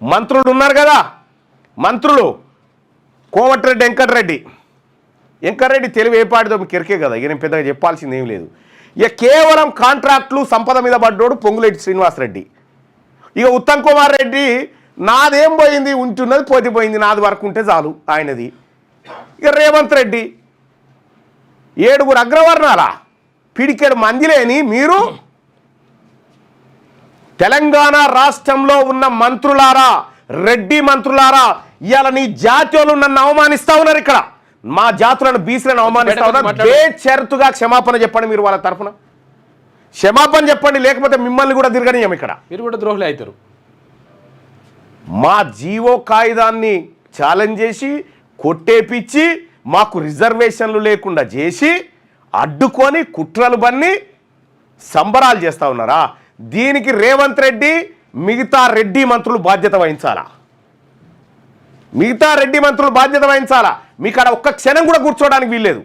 మంత్రులు ఉన్నారు కదా. మంత్రులు కోమటిరెడ్డి వెంకటరెడ్డి. వెంకటరెడ్డి తెలివి ఏ పాటిదో మీకు కదా. ఇక నేను పెద్దగా చెప్పాల్సింది ఏం లేదు. ఇక కేవలం కాంట్రాక్ట్లు సంపద మీద పడ్డోడు పొంగులేటి శ్రీనివాసరెడ్డి. ఇక ఉత్తమ్ కుమార్ రెడ్డి నాదేం పోయింది? ఉంటున్నది పోతిపోయింది నాది వరకు ఉంటే చాలు ఆయనది. ఇక రేవంత్ రెడ్డి. ఏడుగురు అగ్రవర్ణాలా? పిడికెడు మంది లేని మీరు తెలంగాణ రాష్ట్రంలో ఉన్న మంత్రులారా రెడ్డి మంత్రులారా ఇవాళ నీ జాతీయులు నన్ను అవమానిస్తా ఉన్నారు ఇక్కడ. మా జాతులను బీసీలను అవమానిస్తా ఉన్నారు. బేచరుతుగా క్షమాపణ చెప్పండి మీరు వాళ్ళ తరఫున. క్షమాపణ చెప్పండి లేకపోతే మిమ్మల్ని కూడా తిరగనియం ఇక్కడ. మీరు కూడా ద్రోహులే అవుతారు. మా జీవో కాగితాన్ని ఛాలెంజ్ చేసి కొట్టేపిచ్చి మాకు రిజర్వేషన్లు లేకుండా చేసి అడ్డుకొని కుట్రలు బన్ని సంబరాలు చేస్తా ఉన్నారా? దీనికి రేవంత్ రెడ్డి మిగతా రెడ్డి మంత్రులు బాధ్యత వహించాలా? మిగతా రెడ్డి మంత్రులు బాధ్యత వహించాలా? మీకు అక్కడ ఒక్క క్షణం కూడా కూర్చోవడానికి వీల్లేదు.